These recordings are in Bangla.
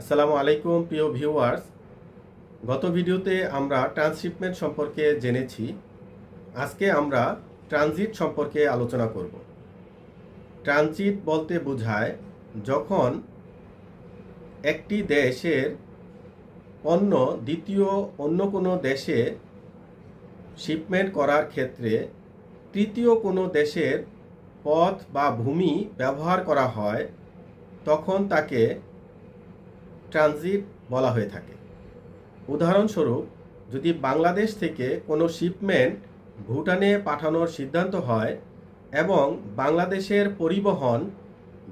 আসসালামু আলাইকুম, প্রিয় ভিউয়ার্স। গত ভিডিওতে আমরা ট্রান্সশিপমেন্ট সম্পর্কে জেনেছি। আজকে আমরা ট্রানজিট সম্পর্কে আলোচনা করব। ট্রানজিট বলতে বোঝায় যখন একটি দেশের পণ্য দ্বিতীয় অন্য কোনো দেশে শিপমেন্ট করার ক্ষেত্রে তৃতীয় কোনো দেশের পথ বা ভূমি ব্যবহার করা হয়, তখন তাকে ট্রানজিট বলা হয়ে থাকে। উদাহরণস্বরূপ, যদি বাংলাদেশ থেকে কোনো শিপমেন্ট ভুটানে পাঠানোর সিদ্ধান্ত হয় এবং বাংলাদেশের পরিবহন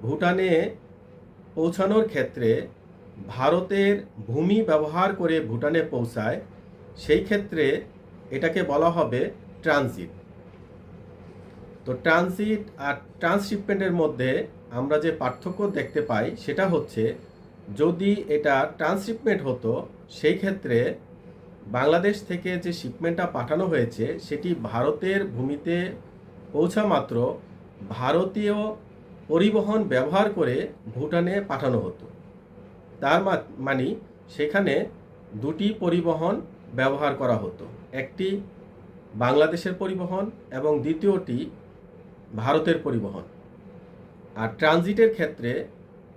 ভুটানে পৌঁছানোর ক্ষেত্রে ভারতের ভূমি ব্যবহার করে ভুটানে পৌঁছায়, সেই ক্ষেত্রে এটাকে বলা হবে ট্রানজিট। তো ট্রানজিট আর ট্রান্সশিপমেন্টের মধ্যে আমরা যে পার্থক্য দেখতে পাই, সেটা হচ্ছে যদি এটা ট্রান্সশিপমেন্ট হতো, সেই ক্ষেত্রে বাংলাদেশ থেকে যে শিপমেন্টটা পাঠানো হয়েছে, সেটি ভারতের ভূমিতে পৌঁছা মাত্র ভারতীয় পরিবহন ব্যবহার করে ভুটানে পাঠানো হতো। তার মানে সেখানে দুটি পরিবহন ব্যবহার করা হতো, একটি বাংলাদেশের পরিবহন এবং দ্বিতীয়টি ভারতের পরিবহন। আর ট্রানজিটের ক্ষেত্রে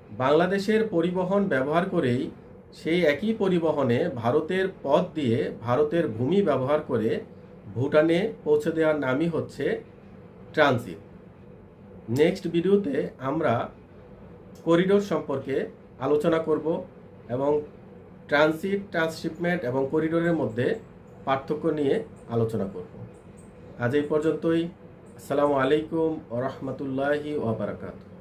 বাংলাদেশের পরিবহন ব্যবহার করেই সেই একই পরিবহনে ভারতের পথ দিয়ে ভারতের ভূমি ব্যবহার করে ভুটানে পৌঁছে দেওয়ার নামই হচ্ছে ট্রানজিট। নেক্সট ভিডিওতে আমরা করিডোর সম্পর্কে আলোচনা করব এবং ট্রানজিট, ট্রান্সশিপমেন্ট এবং করিডোরের মধ্যে পার্থক্য নিয়ে আলোচনা করব। আজ এই পর্যন্তই। আসসালামু আলাইকুম রহমতুল্লাহি ওবরাকাতু